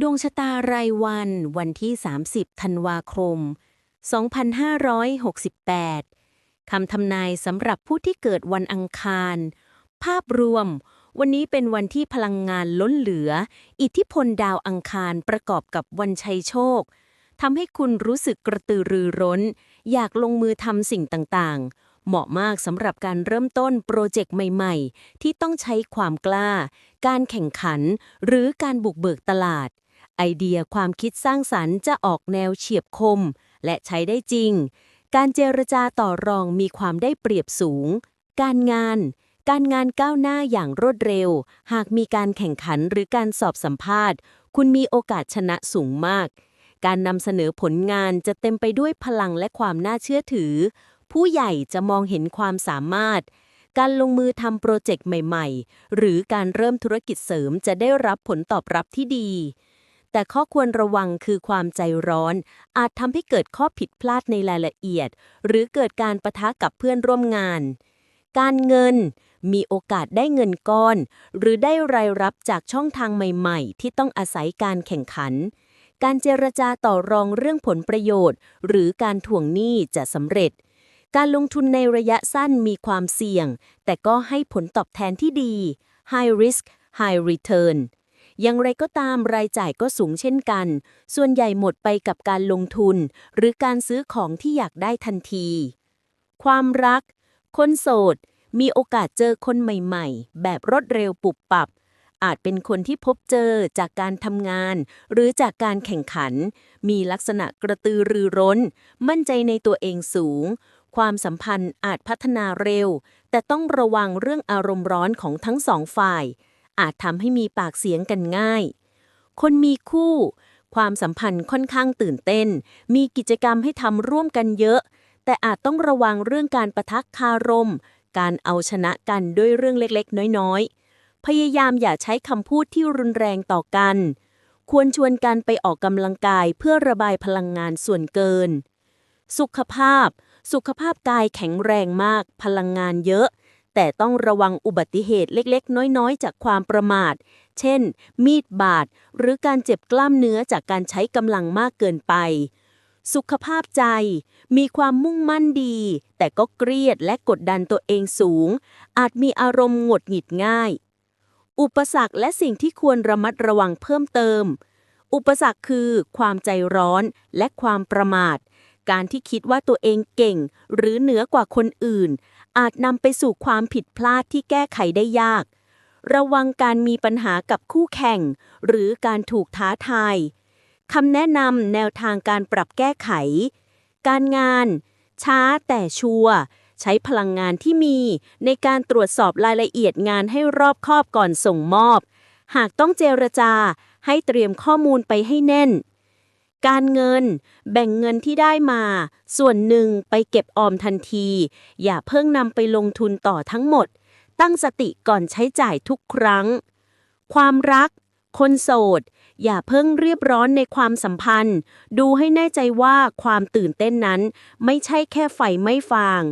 ดวงชะตารายวันวันที่ 30 ธันวาคม 2568 คำทำนายสำหรับผู้ที่เกิดวันอังคาร ภาพรวม วันนี้เป็นวันที่พลังงานล้นเหลือ อิทธิพลดาวอังคารประกอบกับวันชัยโชคทำให้คุณรู้สึกกระตือรือร้น อยากลงมือทำสิ่งต่างๆ เหมาะมากสำหรับการเริ่มต้นโปรเจกต์ใหม่ๆ ที่ต้องใช้ความกล้า การแข่งขัน หรือการบุกเบิกตลาด ไอเดียความคิดสร้างสรรค์จะออกแนวเฉียบคม และใช้ได้จริง การเจรจาต่อรองมีความได้เปรียบสูง การงาน การงานก้าวหน้าอย่างรวดเร็ว หากมีการแข่งขันหรือการสอบสัมภาษณ์ คุณมีโอกาสชนะสูงมาก การนำเสนอผลงานจะเต็มไปด้วยพลังและความน่าเชื่อถือ ผู้ใหญ่จะมองเห็นความสามารถการลงมือทำโปรเจกต์ใหม่ ๆ หรือการเริ่มธุรกิจเสริมจะได้รับผลตอบรับที่ดี แต่ข้อควรระวังคือความใจร้อน อาจทำให้เกิดข้อผิดพลาดในรายละเอียด หรือเกิดการประทะกับเพื่อนร่วมงาน การเงินมีโอกาสได้เงินก้อน หรือได้รายรับจากช่องทางใหม่ ๆ ที่ต้องอาศัยการแข่งขัน การเจรจาต่อรองเรื่องผลประโยชน์ หรือการถ่วงหนี้จะสำเร็จ การลงทุนในระยะสั้นมีความเสี่ยง แต่ก็ให้ผลตอบแทนที่ดี high risk high return อย่างไรก็ตามรายจ่ายก็สูงเช่นกัน ส่วนใหญ่หมดไปกับการลงทุน หรือการซื้อของที่อยากได้ทันที ความรัก คนโสด มีโอกาสเจอคนใหม่ๆ แบบรวดเร็วปุบปับ อาจเป็นคนที่พบเจอจากการทำงาน หรือจากการแข่งขัน มีลักษณะกระตือรือร้น มั่นใจในตัวเองสูง ความสัมพันธ์อาจพัฒนาเร็ว แต่ต้องระวังเรื่องอารมณ์ร้อนของทั้งสองฝ่าย อาจทำให้มีปากเสียงกันง่าย คนมีคู่ ความสัมพันธ์ค่อนข้างตื่นเต้น มีกิจกรรมให้ทำร่วมกันเยอะ แต่อาจต้องระวังเรื่องการประทักคารม การเอาชนะกันด้วยเรื่องเล็กๆ น้อยๆ พยายามอย่าใช้คำพูดที่รุนแรงต่อกัน ควรชวนกันไปออกกำลังกายเพื่อระบายพลังงานส่วนเกิน สุขภาพ สุขภาพกายแข็งแรงมาก พลังงานเยอะ แต่ต้องระวังอุบัติเหตุเล็กๆ น้อยๆ จากความประมาท เช่น มีดบาด หรือการเจ็บกล้ามเนื้อจากการใช้กำลังมากเกินไป สุขภาพใจ มีความมุ่งมั่นดี แต่ก็เครียดและกดดันตัวเองสูง อาจมีอารมณ์หงุดหงิดง่าย อุปสรรคและสิ่งที่ควรระมัดระวังเพิ่มเติม อุปสรรคคือความใจร้อนและความประมาท การที่คิดว่าตัวเองเก่ง หรือเหนือกว่าคนอื่น อาจนำไปสู่ความผิดพลาดที่แก้ไขได้ยาก ระวังการมีปัญหากับคู่แข่ง หรือการถูกท้าทายคำแนะนำแนวทางการปรับแก้ไข การงาน ช้าแต่ชัวร์ใช้พลังงานที่มีในการตรวจสอบรายละเอียดงานให้รอบคอบก่อนส่งมอบ หากต้องเจรจาให้เตรียมข้อมูลไปให้แน่น การเงิน แบ่งเงินที่ได้มา ส่วนหนึ่งไปเก็บออมทันที อย่าเพิ่งนำไปลงทุนต่อทั้งหมด ตั้งสติก่อนใช้จ่ายทุกครั้ง ความรัก คนโสด อย่าเพิ่งเรียบร้อนในความสัมพันธ์ ดูให้แน่ใจว่าความตื่นเต้นนั้น ไม่ใช่แค่ไฟไม่ฟาง